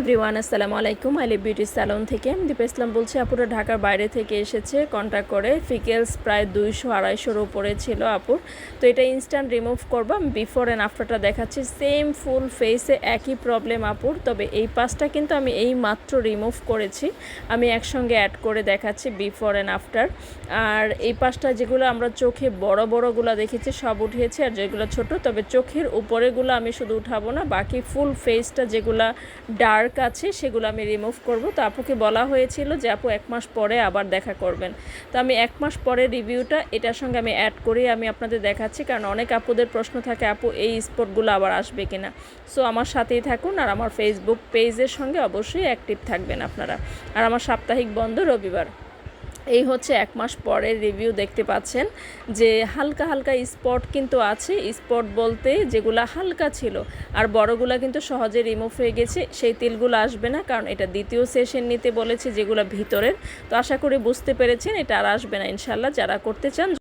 Everyone, আসসালামু আলাইকুম। আইলি বিউটি স্যালন থেকে আমি দীপা ইসলাম বলছি। আপুরা ঢাকার বাইরে থেকে এসেছে কন্ট্যাক্ট করে। ফিকেলস প্রায় দুইশো, আড়াইশোর উপরে ছিল আপুর তো এটা ইনস্ট্যান্ট রিমুভ করব। আমি বিফোর অ্যান্ড আফটারটা দেখাচ্ছি। সেম ফুল ফেসে একই প্রবলেম আপুর। তবে এই পাঁচটা কিন্তু আমি এই মাত্র রিমুভ করেছি। আমি একসঙ্গে অ্যাড করে দেখাচ্ছি বিফোর অ্যান্ড আফটার আর এই পাঁচটা যেগুলো আমরা চোখে বড়, বড়গুলো দেখেছি, সব উঠিয়েছি। আর যেগুলো ছোট, তবে চোখের উপরেগুলো আমি শুধু উঠাবো না, বাকি ফুল ফেসটা যেগুলা ডার্ক আছে সেগুলো আমি রিমুভ করব। তো আপুকে বলা হয়েছিল যে, আপু, এক মাস পরে আবার দেখা করবেন। তো আমি এক মাস পরে রিভিউটা এটার সঙ্গে আমি অ্যাড করে আমি আপনাদের দেখাচ্ছি, কারণ অনেক আপুদের প্রশ্ন থাকে, আপু, এই স্পটগুলো আবার আসবে কিনা? সো আমার সাথেই থাকুন আর আমার ফেসবুক পেজের সঙ্গে অবশ্যই অ্যাক্টিভ থাকবেন আপনারা। আর আমার সাপ্তাহিক বন্ধ রবিবার। এই হচ্ছে এক মাস পরের রিভিউ দেখতে পাচ্ছেন যে হালকা হালকা স্পট কিন্তু আছে। স্পট বলতে যেগুলো হালকা ছিল, আর বড়গুলা কিন্তু সহজে রিমুভ হয়ে গেছে। সেই তিলগুলো আসবে না, কারণ এটা দ্বিতীয় সেশন নিতে বলেছে যেগুলো ভিতরের। তো আশা করি বুঝতে পেরেছেন, এটা আর আসবে না ইনশাল্লাহ যারা করতে চান